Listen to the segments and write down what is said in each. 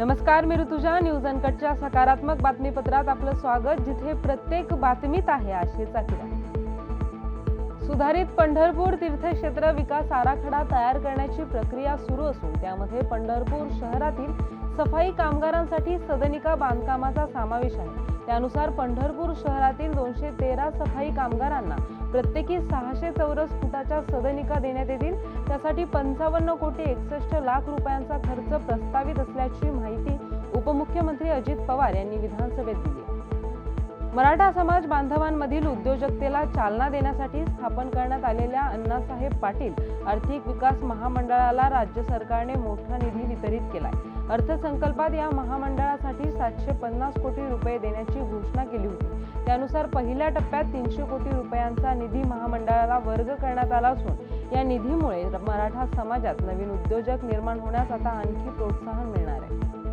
नमस्कार मी ऋतुजा. न्यूज अनकटच्या सकारात्मक बातमीपत्रात आपलं स्वागत जिथे प्रत्येक बातमीत आहे आशेचा किरण सुधारित पंढरपूर तीर्थक्षेत्र विकास आराखडा तयार करण्याची प्रक्रिया सुरू असून त्यामध्ये पंढरपूर शहरातील सफाई कामगारांसाठी सदनिका बांधकामाचा समावेश आहे. त्यानुसार पंढरपूर शहरातील दोनशे तेरा सफाई कामगारांना प्रत्येकी सहाशे चौरस फुटाच्या सदनिका देण्यात येतील. त्यासाठी पंचावन्न कोटी एकसष्ट लाख रुपयांचा खर्च प्रस्तावित असल्याची माहिती उपमुख्यमंत्री अजित पवार यांनी विधानसभेत दिली. मराठा समाज बांधवांमधील उद्योजकतेला चालना देण्यासाठी स्थापन करण्यात आलेल्या अण्णासाहेब पाटील आर्थिक विकास महामंडळाला राज्य सरकारने मोठा निधी वितरित केलाय. अर्थसंकल्पात या महामंडळासाठी सातशे पन्नास कोटी रुपये देण्याची घोषणा केली होती. त्यानुसार पहिल्या टप्प्यात तीनशे कोटी रुपयांचा निधी महामंडळाला वर्ग करण्यात आला असून या निधीमुळे मराठा समाजात नवीन उद्योजक निर्माण होण्यास आता आणखी प्रोत्साहन मिळणार आहे.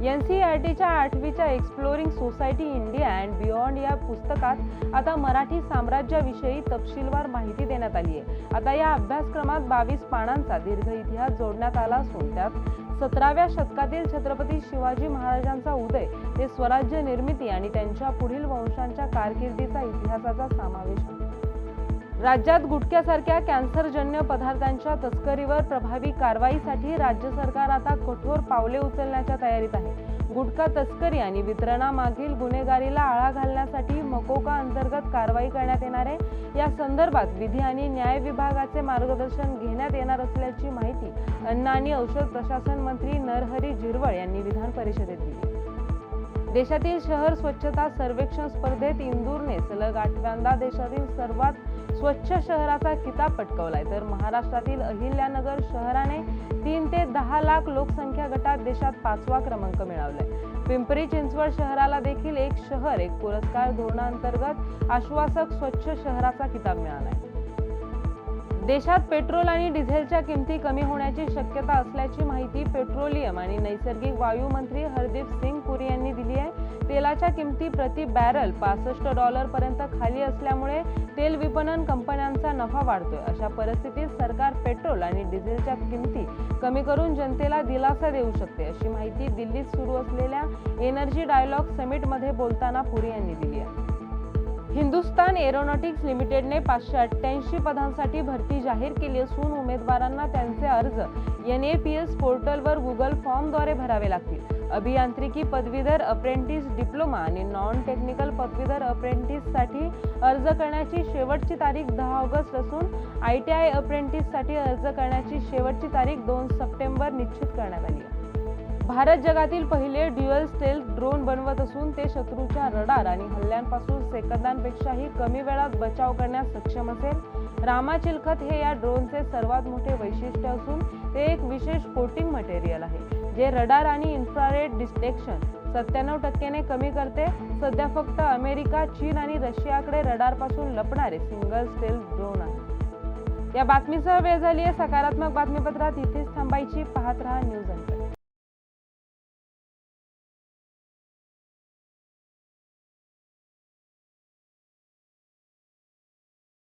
एन सी आर टीच्या आठवीच्या exploring society India and beyond या पुस्तकात आता मराठी साम्राज्याविषयी तपशीलवार माहिती देण्यात आली आहे. आता या अभ्यासक्रमात बावीस पानांचा दीर्घ इतिहास जोडण्यात आला असून त्यात सतराव्या शतकातील छत्रपती शिवाजी महाराजांचा उदय ते स्वराज्य निर्मिती आणि त्यांच्या पुढील वंशांच्या कारकिर्दीचा इतिहासाचा समावेश आहे राज्यात गुटख्यासारख्या कॅन्सरजन्य पदार्थांच्या तस्करीवर प्रभावी कारवाईसाठी राज्य सरकार आता कठोर पावले उचलण्याच्या तयारीत आहे. गुटखा तस्करी आणि वितरणामागील गुन्हेगारीला आळा घालण्यासाठी मकोका अंतर्गत कारवाई करण्यात येणार आहे. या संदर्भात विधी आणि न्याय विभागाचे मार्गदर्शन घेण्यात येणार असल्याची माहिती अन्न आणि औषध प्रशासन मंत्री नरहरी झिरवळ यांनी विधान परिषदेत दिली. देशातील शहर स्वच्छता सर्वेक्षण स्पर्धेत इंदूरने सलग आठव्यांदा देशातील सर्वात स्वच्छ शहराचा किताब पटकवलाय. तर महाराष्ट्रातील अहिल्यानगर शहराने तीन ते दहा लाख लोकसंख्या गटात देशात पाचवा क्रमांक मिळवलाय. पिंपरी चिंचवड शहराला देखील एक शहर एक पुरस्कार धोरणांतर्गत आश्वासक स्वच्छ शहराचा किताब मिळालाय. देशात पेट्रोल आणि डिझेलच्या किमती कमी होण्याची शक्यता असल्याची माहिती पेट्रोलियम आणि नैसर्गिक वायू मंत्री हरदीप सिंग पुरी यांनी दिली आहे. तेलाच्या किमती प्रति बॅरल पासष्ट डॉलर पर्यंत खाली असल्यामुळे तेल विपणन कंपन्यांचा नफा वाढतोय. अशा परिस्थितीत सरकार पेट्रोल आणि डिझेलच्या किमती कमी करून जनतेला दिलासा देऊ शकते अशी माहिती दिल्लीत सुरू असलेल्या एनर्जी डायलॉग समिटमध्ये बोलताना पुरी यांनी दिली आहे. हिंदुस्तान एरोनॉटिक्स लिमिटेडने पाचशे अठ्ठ्याऐंशी पदांसाठी भरती जाहीर केली असून उमेदवारांना त्यांचे अर्ज एन ए पी एस पोर्टलवर गुगल फॉर्मद्वारे भरावे लागतील. अभियांत्रिकी पदवीधर अप्रेंटिस डिप्लोमा आणि नॉन टेक्निकल पदवीधर अप्रेंटिससाठी अर्ज करण्याची शेवटची तारीख दहा ऑगस्ट असून आय टी आय अप्रेंटिससाठी अर्ज करण्याची शेवटची तारीख दोन सप्टेंबर निश्चित करण्यात आली आहे. भारत जगातील पहिले ड्युअल स्टेल ड्रोन बनवत असून ते शत्रूच्या रडार आणि हल्ल्यांपासून सेकंदांपेक्षाही कमी वेळात बचाव करण्यास सक्षम असेल. रामा चिलखत हे या ड्रोनचे सर्वात मोठे वैशिष्ट्य असून ते एक विशेष कोटिंग मटेरियल आहे जे रडार आणि इन्फ्रारेड डिस्टेक्शन सत्त्याण्णव टक्क्याने कमी करते. सध्या फक्त अमेरिका चीन आणि रशियाकडे रडारपासून लपणारे सिंगल स्टेल ड्रोन आहे या बातमीसह वेळ झाली आहे. सकारात्मक बातमीपत्रात इथेच थांबायची. पाहत राहा न्यूज अंतर